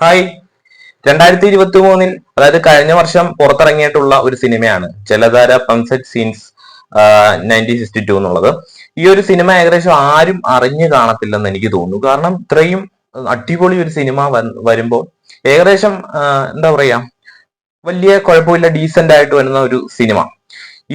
Hi. രണ്ടായിരത്തി ഇരുപത്തി മൂന്നിൽ അതായത് കഴിഞ്ഞ വർഷം പുറത്തിറങ്ങിയിട്ടുള്ള ഒരു സിനിമയാണ്. Jaladhara pumpset since nineteen sixty two എന്നുള്ളത്. ഈ ഒരു സിനിമ ഏകദേശം ആരും അറിഞ്ഞു കാണത്തില്ലെന്ന് എനിക്ക് തോന്നുന്നു. കാരണം ഇത്രയും അടിപൊളി ഒരു സിനിമ വരുമ്പോൾ ഏകദേശം എന്താ പറയാ വലിയ കുഴപ്പമില്ല ഡീസെന്റ് ആയിട്ട് വരുന്ന ഒരു സിനിമ.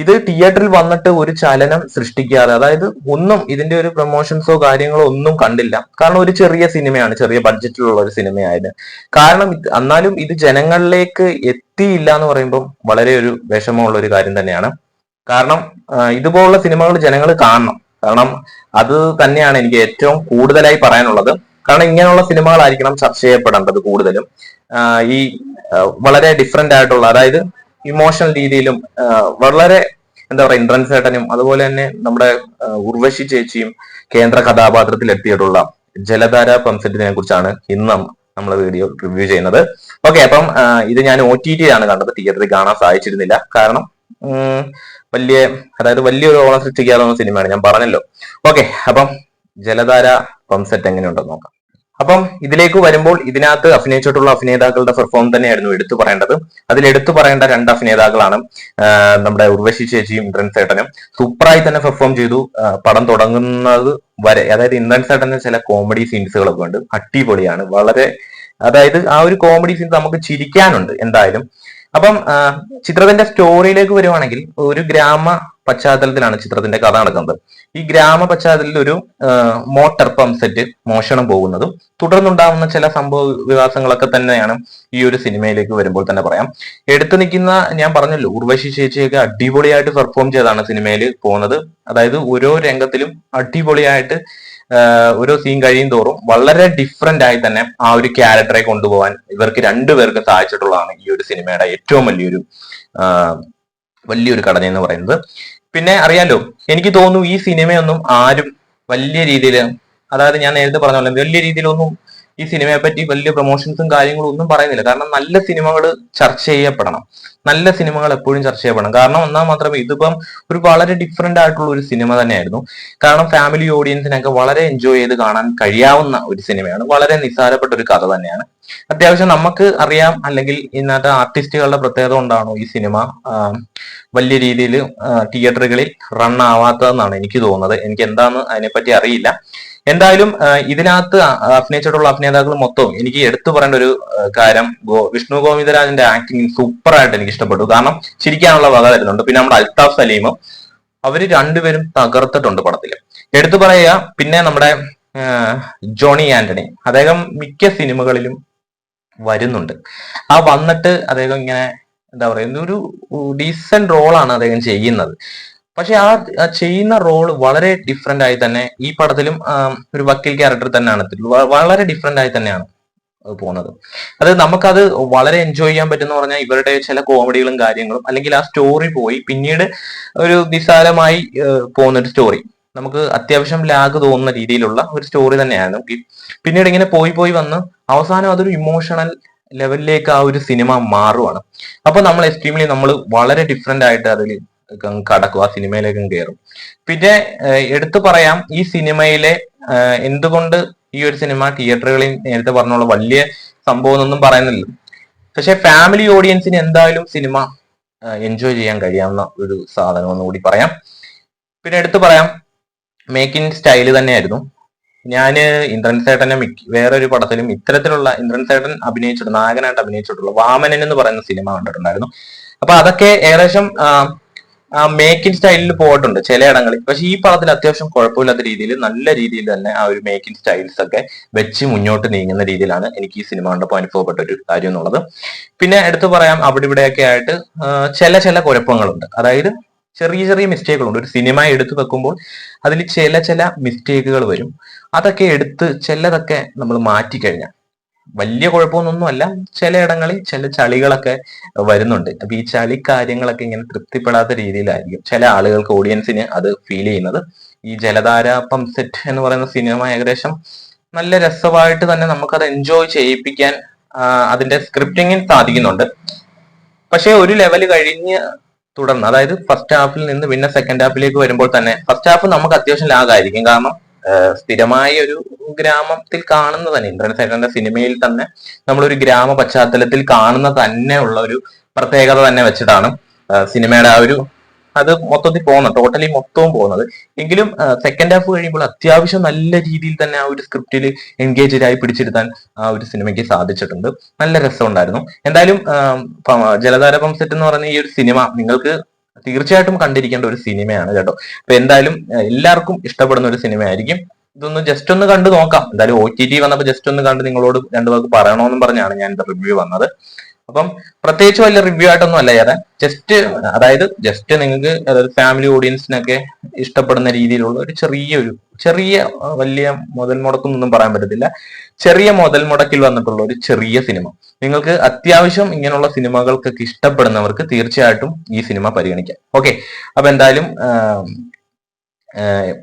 ഇത് തിയേറ്ററിൽ വന്നിട്ട് ഒരു ചലനം സൃഷ്ടിക്കാതെ അതായത് ഒന്നും ഇതിന്റെ ഒരു പ്രൊമോഷൻസോ കാര്യങ്ങളോ ഒന്നും കണ്ടില്ല. കാരണം ഒരു ചെറിയ സിനിമയാണ് ചെറിയ ബഡ്ജറ്റിലുള്ള ഒരു സിനിമയായത്. കാരണം എന്നാലും ഇത് ജനങ്ങളിലേക്ക് എത്തിയില്ല എന്ന് പറയുമ്പോൾ വളരെ ഒരു വിഷമമുള്ള ഒരു കാര്യം തന്നെയാണ്. കാരണം ഇതുപോലുള്ള സിനിമകൾ ജനങ്ങൾ കാണണം. കാരണം അത് തന്നെയാണ് എനിക്ക് ഏറ്റവും കൂടുതലായി പറയാനുള്ളത്. കാരണം ഇങ്ങനെയുള്ള സിനിമകളായിരിക്കണം ചർച്ച ചെയ്യപ്പെടേണ്ടത് കൂടുതലും. ഈ വളരെ ഡിഫറെന്റ് ആയിട്ടുള്ള അതായത് ഇമോഷണൽ രീതിയിലും വളരെ എന്താ പറയുക ഇന്ദ്രൻസ് ഏട്ടനും അതുപോലെ തന്നെ നമ്മുടെ ഉർവശി ചേച്ചിയും കേന്ദ്ര കഥാപാത്രത്തിൽ എത്തിയിട്ടുള്ള ജലധാര പംസെറ്റിനെ കുറിച്ചാണ് ഇന്ന് നമ്മൾ വീഡിയോ റിവ്യൂ ചെയ്യുന്നത്. ഓക്കെ അപ്പം ഇത് ഞാൻ ഒ ടി ടി ആണ് കണ്ടത്. തിയേറ്ററിൽ കാണാൻ സാധിച്ചിരുന്നില്ല. കാരണം വലിയ അതായത് വലിയൊരു ഓണം സൃഷ്ടിക്കാവുന്ന സിനിമയാണ്. ഞാൻ പറഞ്ഞല്ലോ. ഓക്കെ അപ്പം ജലധാര പംസെറ്റ് എങ്ങനെയുണ്ടെന്ന് നോക്കാം. അപ്പം ഇതിലേക്ക് വരുമ്പോൾ ഇതിനകത്ത് അഭിനയിച്ചിട്ടുള്ള അഭിനേതാക്കളുടെ പെർഫോം തന്നെയായിരുന്നു എടുത്തു പറയേണ്ടത്. അതിൽ എടുത്തു പറയേണ്ട രണ്ട് അഭിനേതാക്കളാണ് നമ്മുടെ ഉർവശി ചേച്ചിയും ഇന്ദ്രൻ സേട്ടനും. സൂപ്പറായി തന്നെ പെർഫോം ചെയ്തു. പടം തുടങ്ങുന്നത് വരെ അതായത് ഇന്ദ്രൻ സേട്ടന്റെ ചില കോമഡി സീൻസുകളൊക്കെ ഉണ്ട്. അടിപൊളിയാണ്. വളരെ അതായത് ആ ഒരു കോമഡി സീൻസ് നമുക്ക് ചിരിക്കാനുണ്ട് എന്തായാലും. അപ്പം ചിത്രത്തിന്റെ സ്റ്റോറിയിലേക്ക് വരുവാണെങ്കിൽ ഒരു ഗ്രാമ പശ്ചാത്തലത്തിലാണ് ചിത്രത്തിന്റെ കഥ നടക്കുന്നത്. ഈ ഗ്രാമ പശ്ചാത്തലത്തിൽ ഒരു മോട്ടർ പമ്പ് സെറ്റ് മോഷണം പോകുന്നതും തുടർന്നുണ്ടാവുന്ന ചില സംഭവ വികാസങ്ങളൊക്കെ തന്നെയാണ് ഈ ഒരു സിനിമയിലേക്ക് വരുമ്പോൾ തന്നെ പറയാം. എടുത്തു നിൽക്കുന്ന ഞാൻ പറഞ്ഞല്ലോ ഉർവശി ചേച്ചിയൊക്കെ അടിപൊളിയായിട്ട് പെർഫോം ചെയ്താണ് സിനിമയിൽ പോകുന്നത്. അതായത് ഓരോ രംഗത്തിലും അടിപൊളിയായിട്ട് ഓരോ സീൻ കഴിയും തോറും വളരെ ഡിഫറെന്റ് ആയി തന്നെ ആ ഒരു ക്യാരക്ടറെ കൊണ്ടുപോകാൻ ഇവർക്ക് രണ്ടുപേർക്ക് സാധിച്ചിട്ടുള്ളതാണ് ഈ ഒരു സിനിമയുടെ ഏറ്റവും വലിയൊരു വലിയൊരു ഘടന എന്ന് പറയുന്നത്. പിന്നെ അറിയാലോ എനിക്ക് തോന്നുന്നു ഈ സിനിമയൊന്നും ആരും വലിയ രീതിയിൽ അതായത് ഞാൻ നേരത്തെ പറഞ്ഞ പോലെ വലിയ രീതിയിലൊന്നും ഈ സിനിമയെ പറ്റി വലിയ പ്രൊമോഷൻസും കാര്യങ്ങളും ഒന്നും പറയുന്നില്ല. കാരണം നല്ല സിനിമകൾ ചർച്ച ചെയ്യപ്പെടണം. നല്ല സിനിമകൾ എപ്പോഴും ചർച്ച ചെയ്യപ്പെടണം. കാരണം എന്നാൽ മാത്രമേ ഇതിപ്പം ഒരു വളരെ ഡിഫറെന്റ് ആയിട്ടുള്ള ഒരു സിനിമ തന്നെയായിരുന്നു. കാരണം ഫാമിലി ഓഡിയൻസിനൊക്കെ വളരെ എൻജോയ് ചെയ്ത് കാണാൻ കഴിയാവുന്ന ഒരു സിനിമയാണ്. വളരെ നിസ്സാരപ്പെട്ട ഒരു കഥ തന്നെയാണ്. അത്യാവശ്യം നമുക്ക് അറിയാം അല്ലെങ്കിൽ ഇന്നത്തെ ആർട്ടിസ്റ്റുകളുടെ പ്രത്യേകത കൊണ്ടാണോ ഈ സിനിമ വലിയ രീതിയിൽ തിയേറ്ററുകളിൽ റൺ ആവാത്തതെന്നാണ് എനിക്ക് തോന്നുന്നത്. എനിക്ക് എന്താന്ന് അതിനെപ്പറ്റി അറിയില്ല. എന്തായാലും ഇതിനകത്ത് അഭിനയിച്ചിട്ടുള്ള അഭിനേതാക്കൾ മൊത്തം എനിക്ക് എടുത്തു പറയേണ്ട ഒരു കാര്യം വിഷ്ണു ഗോവിന്ദരാജന്റെ ആക്ടിങ് സൂപ്പർ ആയിട്ട് എനിക്ക് ഇഷ്ടപ്പെട്ടു കാരണം ചിരിക്കാനുള്ള വക തരുന്നുണ്ട്. പിന്നെ നമ്മുടെ അൽതാഫ് സലീമും അവർ രണ്ടുപേരും തകർത്തിട്ടുണ്ട് പടത്തിൽ എടുത്തു പറയുക പിന്നെ നമ്മുടെ ജോണി ആന്റണി. അദ്ദേഹം മിക്ക സിനിമകളിലും വരുന്നുണ്ട്. ആ വന്നിട്ട് അദ്ദേഹം ഇങ്ങനെ എന്താ പറയുക ഒരു ഡീസന്റ് റോളാണ് അദ്ദേഹം ചെയ്യുന്നത്. പക്ഷെ ആ ചെയ്യുന്ന റോൾ വളരെ ഡിഫറെന്റ് ആയി തന്നെ ഈ പടത്തിലും ഒരു വക്കീൽ ക്യാരക്ടർ തന്നെയാണ്. വളരെ ഡിഫറെന്റ് ആയി തന്നെയാണ് പോകുന്നത്. അത് നമുക്കത് വളരെ എൻജോയ് ചെയ്യാൻ പറ്റുന്ന പറഞ്ഞാൽ ഇവരുടെ ചില കോമഡികളും കാര്യങ്ങളും അല്ലെങ്കിൽ ആ സ്റ്റോറി പോയി പിന്നീട് ഒരു നിസ്സാരമായി പോകുന്ന ഒരു സ്റ്റോറി നമുക്ക് അത്യാവശ്യം ലാഗ് തോന്നുന്ന രീതിയിലുള്ള ഒരു സ്റ്റോറി തന്നെയാണ് പിന്നീട് ഇങ്ങനെ പോയി പോയി വന്ന് അവസാനം അതൊരു ഇമോഷണൽ ലെവലിലേക്ക് ആ ഒരു സിനിമ മാറുവാണ്. അപ്പൊ നമ്മൾ എക്സ്ട്രീംലി നമ്മൾ വളരെ ഡിഫറെന്റ് ആയിട്ട് അതിൽ കടക്കും ആ സിനിമയിലേക്കും കയറും പിന്നെ എടുത്തു പറയാം ഈ സിനിമയിലെ എന്തുകൊണ്ട് ഈ ഒരു സിനിമ തിയേറ്ററുകളിൽ നേരത്തെ പറഞ്ഞുള്ള വലിയ സംഭവം എന്നൊന്നും പറയുന്നില്ല. പക്ഷെ ഫാമിലി ഓഡിയൻസിന് എന്തായാലും സിനിമ എൻജോയ് ചെയ്യാൻ കഴിയാവുന്ന ഒരു സാധനം എന്ന് കൂടി പറയാം. പിന്നെ എടുത്തു പറയാം മേക്കിംഗ് സ്റ്റൈൽ തന്നെയായിരുന്നു. ഞാൻ ഇന്ദ്രൻ സേട്ടനെ മിക്ക വേറൊരു പടത്തിലും ഇത്തരത്തിലുള്ള ഇന്ദ്രൻ സേട്ടൻ അഭിനയിച്ചിട്ടുള്ള നായകനായിട്ട് അഭിനയിച്ചിട്ടുള്ള വാമനൻ എന്ന് പറയുന്ന സിനിമ കണ്ടിട്ടുണ്ടായിരുന്നു. അപ്പൊ അതൊക്കെ ഏകദേശം മേക്കിംഗ് സ്റ്റൈലിൽ പോയിട്ടുണ്ട് ചിലയിടങ്ങളിൽ പക്ഷെ ഈ പടത്തിൽ അത്യാവശ്യം കുഴപ്പമില്ലാത്ത രീതിയിൽ നല്ല രീതിയിൽ തന്നെ ആ ഒരു മേക്കിൻ സ്റ്റൈൽസ് ഒക്കെ വെച്ച് മുന്നോട്ട് നീങ്ങുന്ന രീതിയിലാണ് എനിക്ക് ഈ സിനിമ കണ്ടപ്പോൾ അനുഭവപ്പെട്ട ഒരു കാര്യം എന്നുള്ളത്. പിന്നെ എടുത്തു പറയാം അവിടെ ഇവിടെയൊക്കെ ആയിട്ട് ചില ചില കുഴപ്പങ്ങളുണ്ട്. അതായത് ചെറിയ ചെറിയ മിസ്റ്റേക്കുകളുണ്ട് ഒരു സിനിമ എടുത്തു വെക്കുമ്പോൾ അതിൽ ചില ചില മിസ്റ്റേക്കുകൾ വരും. അതൊക്കെ എടുത്ത് ചിലതൊക്കെ നമ്മൾ മാറ്റിക്കഴിഞ്ഞാൽ വലിയ കുഴപ്പമൊന്നും അല്ല ചിലയിടങ്ങളിൽ ചില ചളികളൊക്കെ വരുന്നുണ്ട്. അപ്പൊ ഈ ചളി കാര്യങ്ങളൊക്കെ ഇങ്ങനെ തൃപ്തിപ്പെടാത്ത രീതിയിലായിരിക്കും. ചില ആളുകൾക്ക് ഓഡിയൻസിന് അത് ഫീൽ ചെയ്യുന്നത്. ഈ ജലധാര പംസെറ്റ് എന്ന് പറയുന്ന സിനിമ ഏകദേശം നല്ല രസമായിട്ട് തന്നെ നമുക്കത് എൻജോയ് ചെയ്യിപ്പിക്കാൻ അതിന്റെ സ്ക്രിപ്റ്റിങ്ങിന് സാധിക്കുന്നുണ്ട്. പക്ഷേ ഒരു ലെവൽ കഴിഞ്ഞ് തുടർന്ന് അതായത് ഫസ്റ്റ് ഹാഫിൽ നിന്ന് പിന്നെ സെക്കൻഡ് ഹാഫിലേക്ക് വരുമ്പോൾ തന്നെ ഫസ്റ്റ് ഹാഫ് നമുക്ക് അത്യാവശ്യം ലാഗായിരിക്കും കാരണം സ്ഥിരമായ ഒരു ഗ്രാമത്തിൽ കാണുന്ന തന്നെ ഇന്ദ്രൻ സിനിമയിൽ തന്നെ നമ്മളൊരു ഗ്രാമ പശ്ചാത്തലത്തിൽ കാണുന്ന തന്നെ ഉള്ള ഒരു പ്രത്യേകത തന്നെ വെച്ചിട്ടാണ് സിനിമയുടെ ആ ഒരു അത് മൊത്തത്തിൽ പോകുന്നത്. ടോട്ടലി മൊത്തവും പോകുന്നത്. എങ്കിലും സെക്കൻഡ് ഹാഫ് കഴിയുമ്പോൾ അത്യാവശ്യം നല്ല രീതിയിൽ തന്നെ ആ ഒരു സ്ക്രിപ്റ്റിൽ എൻഗേജ്ഡ് ആയി പിടിച്ചെടുത്താൻ ആ ഒരു സിനിമയ്ക്ക് സാധിച്ചിട്ടുണ്ട്. നല്ല രസമുണ്ടായിരുന്നു. എന്തായാലും ജലധാര പംസെറ്റ് എന്ന് പറഞ്ഞ ഈ ഒരു സിനിമ നിങ്ങൾക്ക് തീർച്ചയായിട്ടും കണ്ടിരിക്കേണ്ട ഒരു സിനിമയാണ് കേട്ടോ. അപ്പൊ എന്തായാലും എല്ലാവർക്കും ഇഷ്ടപ്പെടുന്ന ഒരു സിനിമയായിരിക്കും. ഇതൊന്ന് ജസ്റ്റ് ഒന്ന് കണ്ടു നോക്കാം. എന്തായാലും ഒ ടി ടി വന്നപ്പോൾ ജസ്റ്റ് ഒന്ന് കണ്ട് നിങ്ങളോട് രണ്ടു പേർക്ക് പറയണമെന്നും പറഞ്ഞാണ് ഞാൻ റിവ്യൂ വന്നത്. അപ്പം പ്രത്യേകിച്ച് വലിയ റിവ്യൂ ആയിട്ടൊന്നും അല്ല ചേരാൻ ജസ്റ്റ് അതായത് ജസ്റ്റ് നിങ്ങൾക്ക് അതായത് ഫാമിലി ഓഡിയൻസിനൊക്കെ ഇഷ്ടപ്പെടുന്ന രീതിയിലുള്ള ഒരു ചെറിയൊരു ചെറിയ വലിയ മുതൽ മുടക്കൊന്നും പറയാൻ പറ്റത്തില്ല. ചെറിയ മുതൽ മുടക്കിൽ വന്നിട്ടുള്ള ഒരു ചെറിയ സിനിമ. നിങ്ങൾക്ക് അത്യാവശ്യം ഇങ്ങനെയുള്ള സിനിമകൾക്കൊക്കെ ഇഷ്ടപ്പെടുന്നവർക്ക് തീർച്ചയായിട്ടും ഈ സിനിമ പരിഗണിക്കാം. ഓക്കെ അപ്പൊ എന്തായാലും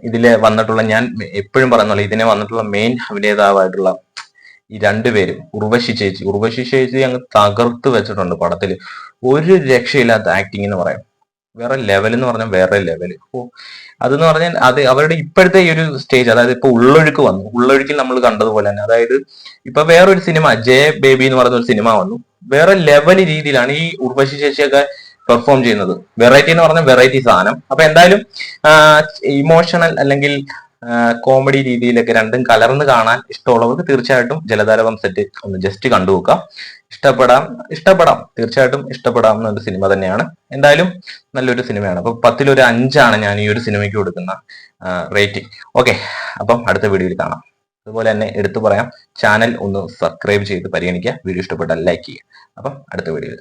ഇതിലെ വന്നിട്ടുള്ള ഞാൻ എപ്പോഴും പറയുന്നുള്ള ഇതിനെ വന്നിട്ടുള്ള മെയിൻ അഭിനേതാവായിട്ടുള്ള ഈ രണ്ടുപേരും ഉർവശി ചേച്ചി. ഉർവശി ചേച്ചി അങ്ങ് തകർത്ത് വെച്ചിട്ടുണ്ട് പടത്തിൽ ഒരു രക്ഷയില്ലാത്ത ആക്ടിങ് എന്ന് പറയാം. വേറെ ലെവൽ എന്ന് പറഞ്ഞാൽ വേറെ ലെവൽ ഓ അതെന്ന് പറഞ്ഞാൽ അത് അവരുടെ ഇപ്പോഴത്തെ ഈ ഒരു സ്റ്റേജ് അതായത് ഇപ്പൊ ഉള്ളൊഴുക്ക് വന്നു. ഉള്ളൊഴുക്കിൽ നമ്മൾ കണ്ടതുപോലെ തന്നെ. അതായത് ഇപ്പൊ വേറൊരു സിനിമ ജയ ബേബി എന്ന് പറയുന്ന ഒരു സിനിമ വന്നു. വേറെ ലെവൽ രീതിയിലാണ് ഈ ഉർവശി ചേച്ചിയൊക്കെ പെർഫോം ചെയ്യുന്നത്. വെറൈറ്റി എന്ന് പറഞ്ഞാൽ വെറൈറ്റി സാധനം. അപ്പൊ എന്തായാലും ഇമോഷണൽ അല്ലെങ്കിൽ കോമഡി രീതിയിലൊക്കെ രണ്ടും കലർന്ന് കാണാൻ ഇഷ്ടമുള്ളവർക്ക് തീർച്ചയായിട്ടും ജലധാരവം സെറ്റ് ഒന്ന് ജസ്റ്റ് കണ്ടു നോക്കാം. ഇഷ്ടപ്പെടാം ഇഷ്ടപ്പെടാം. തീർച്ചയായിട്ടും ഇഷ്ടപ്പെടാം എന്നൊരു സിനിമ തന്നെയാണ്. എന്തായാലും നല്ലൊരു സിനിമയാണ് അപ്പൊ പത്തിലൊരു അഞ്ചാണ് ഞാൻ ഈ ഒരു സിനിമയ്ക്ക് കൊടുക്കുന്ന റേറ്റിംഗ് ഓക്കെ അപ്പം അടുത്ത വീഡിയോയിൽ കാണാം. അതുപോലെ തന്നെ എടുത്തു പറയാം. ചാനൽ ഒന്ന് സബ്സ്ക്രൈബ് ചെയ്ത് പരിഗണിക്കുക. വീഡിയോ ഇഷ്ടപ്പെട്ടാൽ ലൈക്ക് ചെയ്യുക. അപ്പം അടുത്ത വീഡിയോയിൽ